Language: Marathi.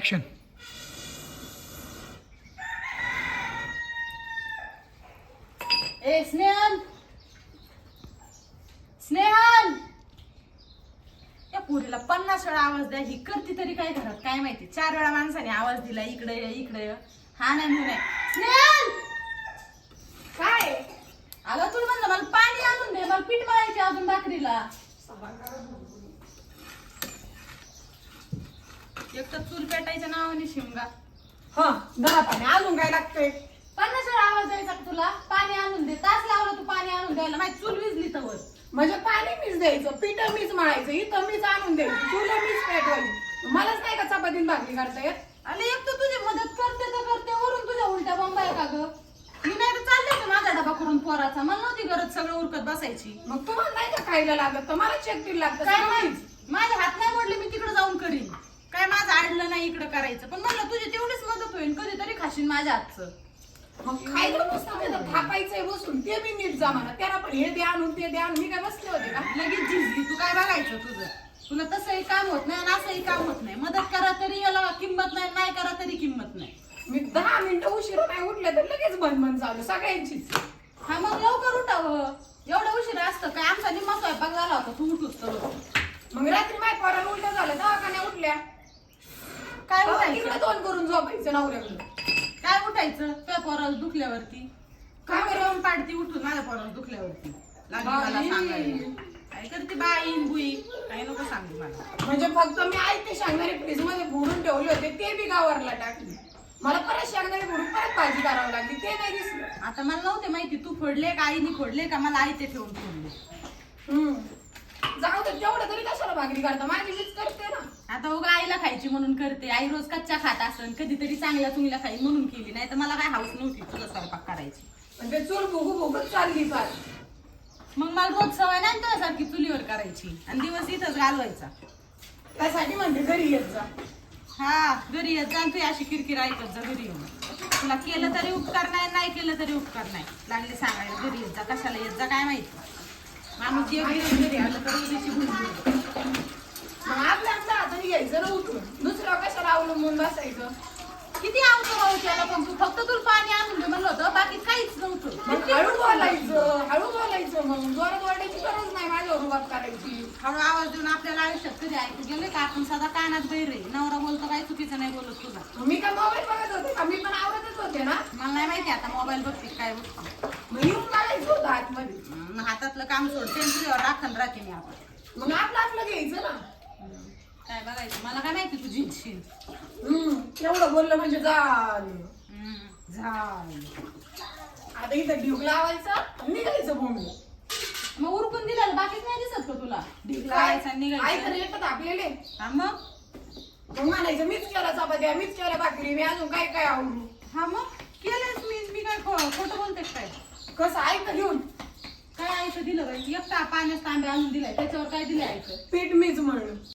ऍक्शन ए स्नेहल स्नेहल या पुरीला पन्नास वेळा आवाज द्या. ही करते तरी काय घरात? काय माहिती? चार वेळा माणसाने आवाज दिला. इकडे ये इकडे ये. हा नाही म्हणून स्नेहल काय? अगं तुला म्हणलं मला पाणी आणून दे. मला पीठ मळायचे अजून भाकरीला. एक तर चूल पेटायच्या नावाने शिमगा. हा दहा पाणी अजून काय लागतंय. पन्नास वेळा आवाज द्यायचा का तुला? पाणी आणून दे. तास लावला तू पाणी आणून द्यायला. माझी चूल विजली तर म्हणजे पाणी मीच द्यायचं पीठ मीच मळायचं इथं मीच आणून द्यायचं तुला मीच पेटवायची. मलाच नाही का चपातीन भाकरी करता येत? आणि एक तर तुझी मदत करते तर करते. वरून तुझ्या उलट्या बंबा आहे का ग? मी नाही तर चालले होते माझा डबा करून पोराचा. मला नव्हती गरज सगळं उरकत बसायची. मग तुम्हाला नाही का खायला लागत? तर मला लागतं. काय सगळं नाही मीच. माझे हात नाही मोडले मी तिकडे जाऊन करीन काय माझं आडलं नाही इकडे करायचं. पण म्हणलं तुझी तेवढीच मदत होईल कधीतरी खाशील माझ्या हातचं. मग नुसतं तिथं थापायचंय बसून. ते बी नीट जमाना. त्याला पण हे द्या आणून ते द्या आणून. मी काय बसले होते का? लगेच झिजली. तू काय बघायचं तुझं? तुला तसंही काम होत नाही आणि असंही काम होत नाही. मदत करा तरी याला किंमत नाही नाही करा तरी किंमत नाही. मी दहा मिनिटं उशिरा नाही उठले तर लगेच बंद बंद चालू सगळ्यांचीच हा मग लवकर उठावं एवढं उशीर असतं काय? आमचा निम्मा स्वयंपाक झाला होता तू उठूच तर मग रात्री माय पोराला उलट्या झालं दवाखान्या उठल्या. काय उठायचं? दोन करून झोपायचं नवऱ्याकडं. काय उठायचं? त्या पोराला दुखल्यावरती. काय करून पाडती उठून माझ्या पोराला दुखल्यावरती. लागली मला बाई. सांगायला. काय करते बाईन बुई काही नको सांगू मला. म्हणजे फक्त मी आई ते शेंगदाणे फ्रीजमध्ये भरून ठेवले होते ते बी गावरला टाकले. मला परत शेंगदाणे भरून परत भाजी करावी लागली ते नाही दिसलं. आता मला नव्हते माहिती तू फोडले का आईने फोडले का मला आई ते ठेवून फोडले. हम्म. जाऊ दे तेवढं तरी कशाला भाकरी करता? माझी मीच करते. आता उगा आईला खायची म्हणून करते. आई रोज कच्च्या खात असन कधीतरी चांगल्या चुंगल्या खाई म्हणून केली. नाही तर मला काय हाऊस नव्हती तुझा स्वयंपाक करायची. म्हणजे चूल भुगू भुगत चालली फार. मग मला रोज सवय नाही तुझ्यासारखी चुलीवर करायची. आणि दिवस इथंच घालवायचा. त्यासाठी म्हणते घरी येत जा. हा घरी येत जा तू अशी किरकिर ऐकत जा घरी येऊन. तुला केलं तरी उपकार नाही नाही केलं तरी उपकार नाही. लागले सांगायला घरी येत जा कशाला येत जा काय माहिती. माणूस जे घरी घरी आलं तर. मग आपल्या घ्यायचं ना उठून दुसरं कशाला अवलंबून बसायचं? किती आवतो भाऊ त्याला पण तू फक्त तुला पाणी आणून दे म्हणलं होतं बाकी काहीच नव्हतं. मग हळू बोलायचं? हळू बोलायचं मग. जोरात वाटायची गरज नाही माझ्यावर उभात करायची. हळू आवाज देऊन आपल्याला आयुष्यात कधी ऐकू गेले का? आपण सदा कानात बैर नवरा बोलतो काय? चुकीचं नाही बोलत तुझा मी काय मोबाईल बघत होते का? मी पण आवडतच होते ना. मला नाही माहिती आता मोबाईल बघते काय बघते. मग येऊन काढायचं होतं आतमध्ये. हातातलं काम आणि तुझ्यावर राखण मी आपण. मग आपलं आपलं घ्यायचं ना. काय बघायचं? मला काय माहिती तुझी हम्म तेवढं बोललं म्हणजे झालं. झालं. आता इथं ढिग लावायचा निघायचं भूमी मग उरकून दिलं बाकीच नाही दिसत का तुला? ढीक लावायचा निघायचा. येतात आपल्याला हा मग? मग म्हणायचं मीच केला चपात्या मीच केल्या भाकरी मी अजून काय काय आवडू? हा मग? केलंच मी मी काय खो- खोटं बोलते काय? कसं ऐक घेऊन? काय आयचं दिलं बाई? एकटा पाण्यात तांबे आणून दिलाय त्याच्यावर काय दिलं आयचं पीठ मीच म्हणून.